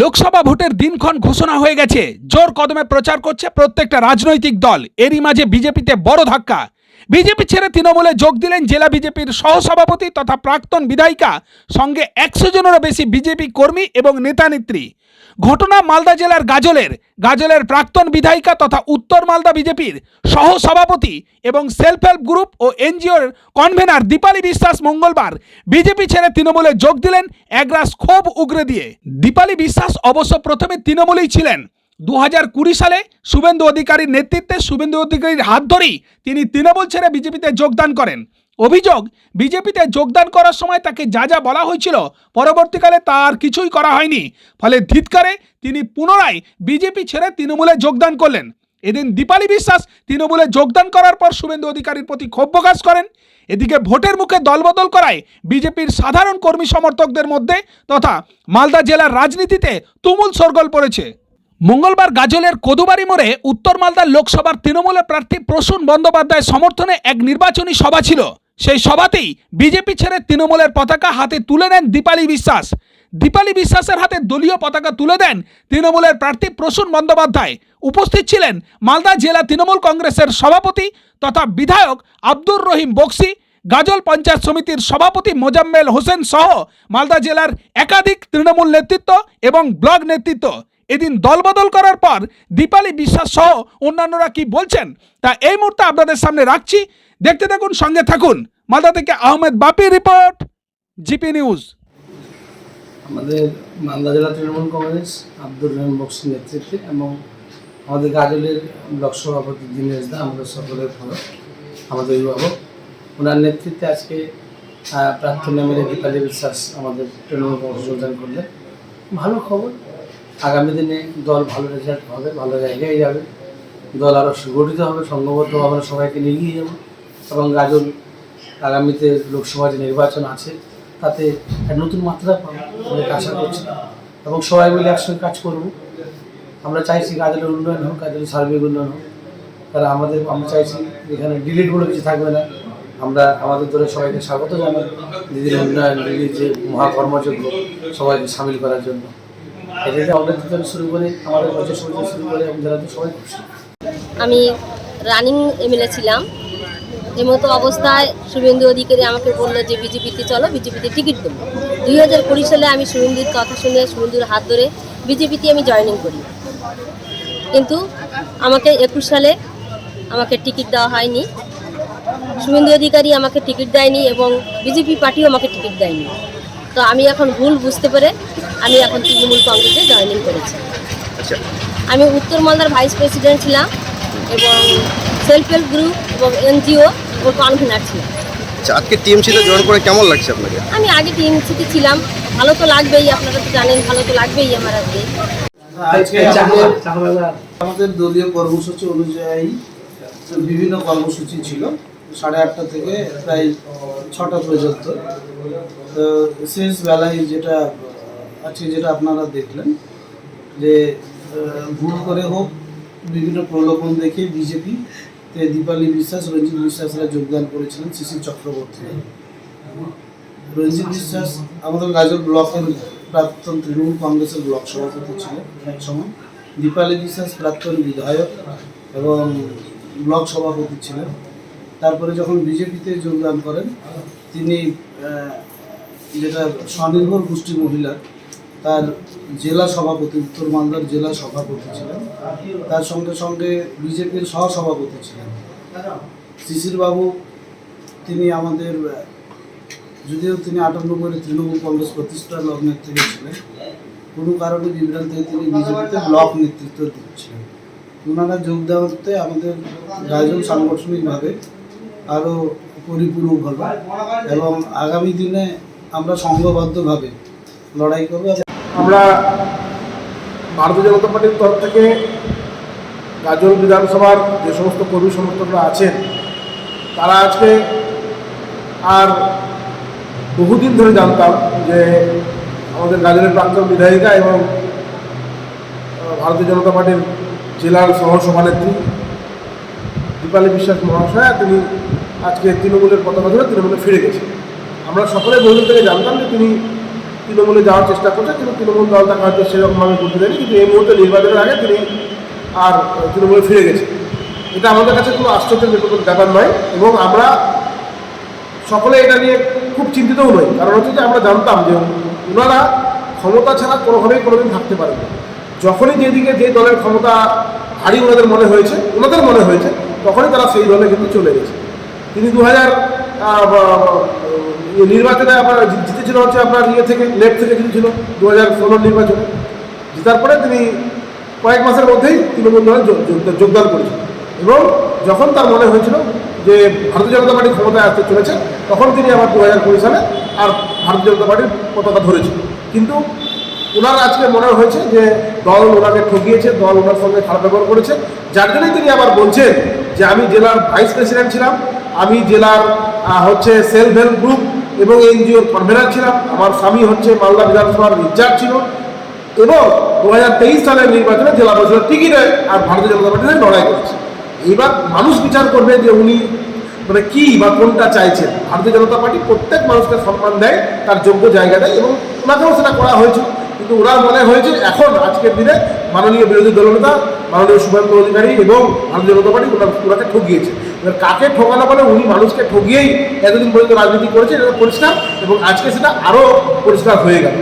লোকসভা ভোটের দিনক্ষণ ঘোষণা হয়ে গেছে। জোর কদমে প্রচার করছে প্রত্যেকটা রাজনৈতিক দল। এরই মাঝে বিজেপিতে বড় ধাক্কা। বিজেপি ছেড়ে তৃণমূলে যোগ দিলেন জেলা বিজেপির সহসভাপতি তথা প্রাক্তন বিধায়িকা। সঙ্গে একশো জনেরও বেশি বিজেপি কর্মী এবং নেতানেত্রী। ঘটনা মালদা জেলার গাজলের। গাজলের প্রাক্তন বিধায়িকা তথা উত্তর মালদা বিজেপির সহসভাপতি এবং সেলফ হেল্প গ্রুপ ও এনজিওর কনভেনার দীপালি বিশ্বাস মঙ্গলবার বিজেপি ছেড়ে তৃণমূলে যোগ দিলেন একরাশ ক্ষোভ উগরে দিয়ে। দীপালি বিশ্বাস অবশ্য প্রথমে তৃণমূলেই ছিলেন। দু হাজার কুড়ি সালে শুভেন্দু অধিকারীর নেতৃত্বে শুভেন্দু অধিকারীর হাত ধরেই তিনি তৃণমূল ছেড়ে বিজেপিতে যোগদান করেন। অভিযোগ, বিজেপিতে যোগদান করার সময় তাকে যা যা বলা হয়েছিল, পরবর্তীকালে তার কিছুই করা হয়নি। ফলে ধিৎকারে তিনি পুনরায় বিজেপি ছেড়ে তৃণমূলে যোগদান করলেন। এদিন দীপালি বিশ্বাস তৃণমূলে যোগদান করার পর শুভেন্দু অধিকারীর প্রতি ক্ষোভ প্রকাশ করেন। এদিকে ভোটের মুখে দলবদল করায় বিজেপির সাধারণ কর্মী সমর্থকদের মধ্যে তথা মালদা জেলার রাজনীতিতে তুমুল সরগোল পড়েছে। মঙ্গলবার গাজলের কদুবাড়ি মোড়ে উত্তর মালদার লোকসভার তৃণমূলের প্রার্থী প্রসূন বন্দ্যোপাধ্যায় সমর্থনে এক নির্বাচনী সভা ছিল। সেই সভাতেই বিজেপি ছেড়ে তৃণমূলের পতাকা হাতে তুলে নেন দীপালি বিশ্বাস। দীপালি বিশ্বাসের হাতে দলীয় পতাকা তুলে দেন তৃণমূলের প্রার্থী প্রসূন বন্দ্যোপাধ্যায়। উপস্থিত ছিলেন মালদা জেলা তৃণমূল কংগ্রেসের সভাপতি তথা বিধায়ক আব্দুর রহিম বক্সি, গাজল পঞ্চায়েত সমিতির সভাপতি মোজাম্মেল হোসেন সহ মালদা জেলার একাধিক তৃণমূল নেতৃত্ব এবং ব্লক নেতৃত্ব। এদিন দলবদল করার পর দীপালি বিশ্বাস সহ অন্যান্যরা কি বলছেন তা এই মুহূর্তে আপনাদের সামনে রাখছি। দেখতে থাকুন, সঙ্গে থাকুন। মালদা থেকে Ahmed Bapi report, GP news. আমাদের মালদা জেলা তৃণমূল কংগ্রেস, আব্দুর রহিম বক্সির নেতৃত্বে এবং আমাদের গাজলের ব্লক সভাপতি দিনেশ দা, আমাদের সকলের ভালো আমাদের অভিভাবক। ওনার নেতৃত্বে আজকে প্রার্থী নামের দীপালি বিশ্বাস আমাদের তৃণমূল কংগ্রেস যোগদান করলেন। ভালো খবর। আগামী দিনে দল ভালো রেজাল্ট হবে, ভালো জায়গায় যাবে। দল আরও সুগঠিত হবে, সংঘবদ্ধ আমরা সবাইকে নিয়ে যাব। এবং গাজল আগামীতে লোকসভা যে নির্বাচন আছে, তাতে নতুন মাত্রা পাবো অনেক আশা করছি। এবং সবাই মিলে একসঙ্গে কাজ করব। আমরা চাইছি গাজলের উন্নয়ন হোক গাজলের সার্বিক উন্নয়ন হোক। তারা আমাদের, আমরা চাইছি এখানে ডিলিট বলে কিছু থাকবে না। আমরা, আমাদের দলের সবাইকে স্বাগত জানাই। দিদির উন্নয়ন দিদির যে মহাকর্মযোগ্য সবাইকে সামিল করার জন্য। এটাকে থেকে শুরু করে, আমাদের সমিতি শুরু করে, এবং জেলাতে সবাই খুশি। আমি রানিং এমএলএ ছিলাম। এমতো অবস্থায় শুভেন্দু অধিকারী আমাকে বলল যে বিজেপিতে চলো বিজেপিতে টিকিট দেবো। দুই হাজার কুড়ি সালে আমি শুভেন্দুর কথা শুনে শুভেন্দুর হাত ধরে বিজেপিতে আমি জয়েনিং করি। কিন্তু আমাকে একুশ সালে আমাকে টিকিট দেওয়া হয়নি। শুভেন্দু অধিকারী আমাকে টিকিট দেয়নি এবং বিজেপি পার্টিও আমাকে টিকিট দেয়নি। তো আমি এখন ভুল বুঝতে পেরে আমি এখন তৃণমূল কংগ্রেসে জয়েনিং করেছি। আমি উত্তর মালদার ভাইস প্রেসিডেন্ট ছিলাম এবং সেলফ হেল্প গ্রুপ এবং এনজিও ও কনভেনার ছিলাম আচ্ছা আজকে টিএমসিতে জয়েন করে কেমন লাগছে আপনাকে? আমি আগে টিএমসিতে ছিলাম ভালো তো লাগবেই আপনারা তো জানেন ভালো তো লাগবেই আমার আজকে। আজকে আমাদের দলীয় কর্মসূচি অনুযায়ী বিভিন্ন কর্মসূচি ছিল সাড়ে আটটা থেকে প্রায় ছটা পর্যন্ত। তো শেষ বেলায় যেটা আছে যেটা আপনারা দেখলেন যে ভুল করে হোক বিভিন্ন প্রলোভন দেখে বিজেপি দীপালি বিশ্বাস, রঞ্জিত বিশ্বাসরা যোগদান করেছিলেন শিশির চক্রবর্তী। রঞ্জিত বিশ্বাস আমাদের গাজল ব্লকের প্রাক্তন তৃণমূল কংগ্রেসের ব্লক সভাপতি ছিলেন এক সময়। দীপালি বিশ্বাস প্রাক্তন বিধায়ক এবং ব্লক সভাপতি ছিলেন। তারপরে যখন বিজেপিতে যোগদান করেন, তিনি যেটা স্বনির্ভর গোষ্ঠী মহিলা তার জেলা সভাপতি, উত্তর মালদার জেলা সভাপতি ছিলেন। তার সঙ্গে সঙ্গে বিজেপির সহসভাপতি ছিলেন। শিশির বাবু তিনি আমাদের, যদিও তিনি আটানব্বই তৃণমূল কংগ্রেস প্রতিষ্ঠা লগ্নের থেকে ছিলেন, কোনো কারণে বিভ্রান্ত তিনি বিজেপিতে ব্লক নেতৃত্ব দিচ্ছিলেন। ওনারা যোগ দেওয়াতে আমাদের গাজন সাংগঠনিকভাবে আরও পরিপূর্ণ হবে এবং আগামী দিনে আমরা সংঘবদ্ধভাবে লড়াই করব। আমরা ভারতীয় জনতা পার্টির তরফ থেকে গাজল বিধানসভার যে সমস্ত কর্মী সমর্থকরা আছেন, তারা আজকে আর বহুদিন ধরে জানতাম যে আমাদের গাজলের প্রাক্তন বিধায়িকা এবং ভারতীয় জনতা পার্টির জেলার সহ সভানেত্রী দীপালি বিশ্বাস মহাশয়া, তিনি আজকে তৃণমূলের পতাকা ধরে তৃণমূলে ফিরে গেছেন। আমরা সকলে বহুদিন থেকে জানতাম যে তিনি তৃণমূলে যাওয়ার চেষ্টা করছে, কিন্তু তৃণমূল দল তাকে হয়তো সেরকমভাবে করতে দেয়নি, কিন্তু এই মুহূর্তে নির্বাচনের আগে তিনি আর তৃণমূলে ফিরে গেছে এটা আমাদের কাছে কোনো আশ্চর্যের ব্যাপার- নয়, এবং আমরা সকলে এটা নিয়ে খুব চিন্তিতও নই। কারণ হচ্ছে যে আমরা জানতাম যে ওনারা ক্ষমতা ছাড়া কোনোভাবেই কোনোদিন থাকতে পারেন যখনই যেদিকে যে দলের ক্ষমতা ভারী ওনাদের মনে হয়েছে, ওনাদের মনে হয়েছে, তখনই তারা সেই দলে কিন্তু চলে গেছে। তিনি দু হাজার নির্বাচনে আপনার জিতেছিল হচ্ছে আপনার ইয়ে থেকে লেফট থেকে জিতেছিল দু হাজার ষোলোর নির্বাচনে। জেতার পরে তিনি কয়েক মাসের মধ্যেই তৃণমূল দলে যোগ- যোগ- যোগদান করেছিলেন। এবং যখন তার মনে হয়েছিল যে ভারতীয় জনতা পার্টি ক্ষমতায় আসতে চলেছে, তখন তিনি আবার দু হাজার কুড়ি সালে আর ভারতীয় জনতা পার্টির পতাকা ধরেছিল কিন্তু ওনার আজকে মনে হয়েছে যে দল ওনাকে ঠকিয়েছে, দল ওনার সঙ্গে খারাপ ব্যবহার করেছে। যার জন্যই তিনি আবার বলছেন যে আমি জেলার ভাইস প্রেসিডেন্ট ছিলাম আমি জেলার হচ্ছে সেলফ হেল্প গ্রুপ এবং এনজিওর কনভেনার ছিলাম। আমার স্বামী হচ্ছে মালদা বিধানসভার ইনচার্জ ছিল। এবং দু হাজার তেইশ সালের নির্বাচনে জেলা পরিষদের টিকিটে আর ভারতীয় জনতা পার্টির হয়ে লড়াই করেছে। এইবার মানুষ বিচার করবে যে উনি মানে কি বা কোনটা চাইছেন। ভারতীয় জনতা পার্টি প্রত্যেক মানুষকে সম্মান দেয়, তার যোগ্য জায়গা দেয় এবং ওনাকেও সেটা করা হয়েছিল। কিন্তু ওনার মনে হয়েছে এখন আজকের দিনে মাননীয় বিরোধী দলনেতা মাননীয় শুভেন্দু অধিকারী এবং ভারতীয় জনতা পার্টি ওনার ওনাকে ঠকিয়েছে এবার কাকে ঠকানো বলে উনি মানুষকে ঠকিয়েই এতদিন পর্যন্ত রাজনীতি করেছে এটা পরিষ্কার এবং আজকে সেটা আরও পরিষ্কার হয়ে গেল।